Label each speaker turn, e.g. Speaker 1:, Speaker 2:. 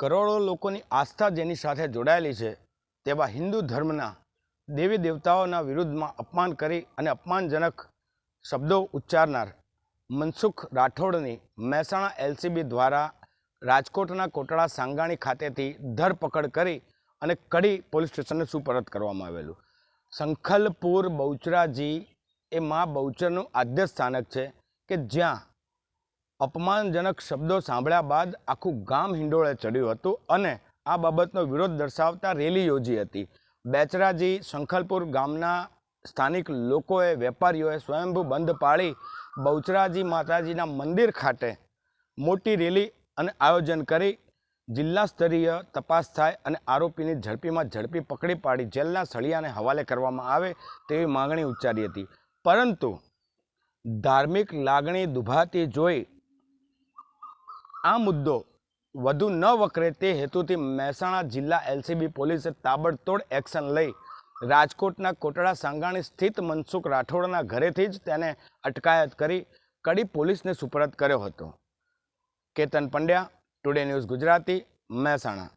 Speaker 1: કરોડો લોકોની આસ્થા જેની સાથે જોડાયેલી છે, તેવા હિન્દુ ધર્મના દેવી દેવતાઓના વિરુદ્ધમાં અપમાન કરી અને અપમાનજનક શબ્દો ઉચ્ચારનાર મનસુખ રાઠોડની મહેસાણા એલસીબી દ્વારા રાજકોટના કોટડા સાંગાણી ખાતેથી ધરપકડ કરી અને કડી પોલીસ સ્ટેશનને સુપરત કરવામાં આવેલું. સંખલપુર બહુચરાજી એ મા બહુચરનું આદ્ય સ્થાનક છે કે જ્યાં અપમાનજનક શબ્દો સાંભળ્યા બાદ આખું ગામ હિંડોળે ચડ્યું હતું અને આ બાબતનો વિરોધ દર્શાવતા રેલી યોજી હતી. બેચરાજી શંખલપુર ગામના સ્થાનિક લોકોએ વેપારીઓએ સ્વયંભૂ બંધ પાળી બહુચરાજી માતાજીના મંદિર ખાતે મોટી રેલી અને આયોજન કરી. જિલ્લા સ્તરીય તપાસ થાય અને આરોપીની ઝડપીમાં ઝડપી પકડી પાડી. જેલના સળિયાને હવાલે કરવામાં આવે તેવી માંગણી ઉચ્ચારી હતી. પરંતુ ધાર્મિક લાગણી દુભાતી જોઈ આ મુદ્દો વધુ ન વકરે તે હેતુથી મહેસાણા જિલ્લા એલસીબી પોલીસે તાબડતોડ એક્શન લઈ રાજકોટના કોટડા સાંગાણી સ્થિત મનસુખ રાઠોડના ઘરેથી જ તેને અટકાયત કરી કડી પોલીસને સુપરત કર્યો હતો. Ketan Pandya, today news Gujarati, Mehsana.